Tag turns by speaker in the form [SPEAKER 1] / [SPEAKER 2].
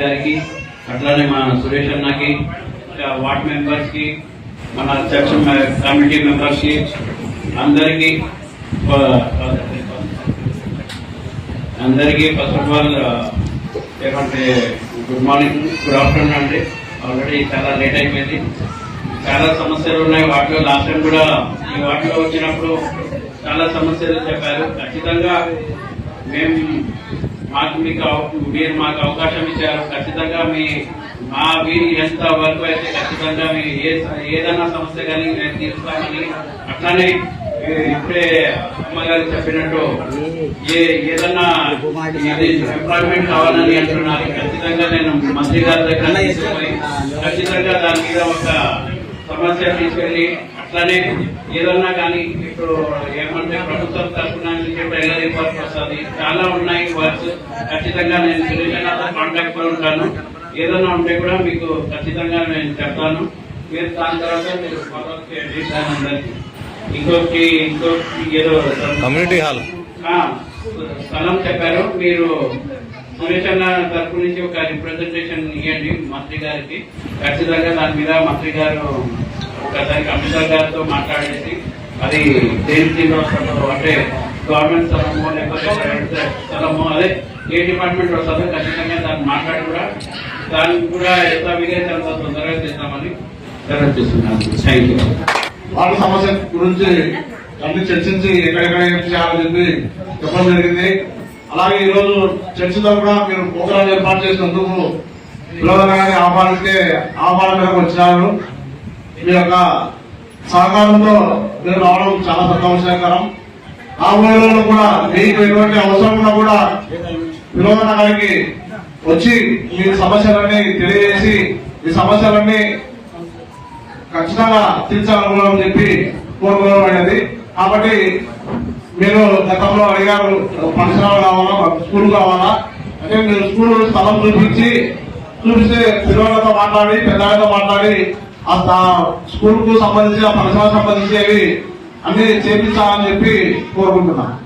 [SPEAKER 1] గారికి అట్లానే మన సురేష్ అన్నకి ఇంకా వార్డ్ మెంబర్స్కి మన చర్చ్ కమిటీ మెంబర్స్కి అందరికి అందరికీ ఫస్ట్ ఆఫ్ ఆల్ ఏమంటే గుడ్ మార్నింగ్ గుడ్ ఆఫ్టర్నూన్ అండి. ఆల్రెడీ చాలా లేట్ అయిపోయింది. చాలా సమస్యలు ఉన్నాయి. వాటిలో లాస్ట్ టైం కూడా ఈ వాటిలో వచ్చినప్పుడు చాలా సమస్యలు చెప్పారు. ఖచ్చితంగా మేము మాకు మీకు మీరు మాకు అవకాశం ఇచ్చారు. ఖచ్చితంగా మీ మా వీరి ఎంత వరకు అయితే ఖచ్చితంగా మీ ఏ ఏదైనా సమస్య కానీ మేము తీరుస్తామని అట్లానే ఇప్పుడే అమ్మగారు చెప్పినట్టు ఏ ఏదన్నా ఎంప్లాయ్మెంట్ కావాలని అంటున్నారు. ఖచ్చితంగా నేను మంత్రి గారి దగ్గర ఖచ్చితంగా దాని మీద ఒక సమస్య తీసుకెళ్ళి అట్లానే ఏదన్నా కానీ ఇప్పుడు ఏమంటే ప్రభుత్వం తరఫున నుంచి వర్క్ వస్తుంది చాలా ఉన్నాయి వర్క్స్. ఖచ్చితంగా నేను సురేష్ కాంటాక్ట్లో ఉంటాను. ఏదన్నా ఉంటే కూడా మీకు ఖచ్చితంగా నేను చెప్తాను. మీరు దాని తర్వాత మీరు ఫాలో చేయండి దాని అందరికీ. ఇంకొకటి ఇంకొకటి ఏదో
[SPEAKER 2] కమ్యూనిటీ హాల్
[SPEAKER 1] స్థలం చెప్పారు. మీరు సురేష్ అన్న తరపు నుంచి ఒక రిప్రజెంటేషన్ ఇవ్వండి మంత్రి గారికి. ఖచ్చితంగా దాని మీద మంత్రి గారు ఒకసారి కమిషనర్ గారితో మాట్లాడేసి అది దేనికి అంటే గవర్నమెంట్ స్థలమో లేకపోతే ప్రైవేట్ స్థలమో అదే ఏ డిపార్ట్మెంట్ వస్తుందో ఖచ్చితంగా దాన్ని మాట్లాడి కూడా దానికి కూడా ఎంత విధంగా అంత తొందరగా చేస్తామని సెలవు చేస్తున్నాను. థ్యాంక్ యూ
[SPEAKER 3] వాళ్ళ సమస్య గురించి అన్ని చర్చించి ఎక్కడెక్కడ ఏం చేయాలని చెప్పి చెప్పడం జరిగింది. అలాగే ఈరోజు చర్చిలో కూడా మీరు ప్రోగ్రాం ఏర్పాటు చేసినందుకు పిల్లలని ఆహ్వానిస్తే ఆహ్వానం మేరకు వచ్చినారు. మీ యొక్క సహకారంతో మీరు రావడం చాలా సంతోషకరం. రాబోయే రోజుల్లో కూడా మీకు ఎటువంటి అవసరం ఉన్నా కూడా వినోదన గారికి వచ్చి మీ సమస్యలన్నీ తెలియజేసి ఈ సమస్యలన్నీ ఖచ్చితంగా తీర్చాలనుకున్నామని చెప్పి కోరుకోవడం కాబట్టి మీరు గతంలో అడిగారు పరిసరాలు హాల్ కావాలా స్కూల్ కావాలా? అంటే మీరు స్కూల్ స్థలం చూపించి చూపిస్తే పిల్లలతో మాట్లాడి పెద్దలతో మాట్లాడి ఆ స్కూల్కు సంబంధించి ఆ సంబంధించి సంబంధించేవి అన్ని చేపించాలని చెప్పి కోరుకుంటున్నాను.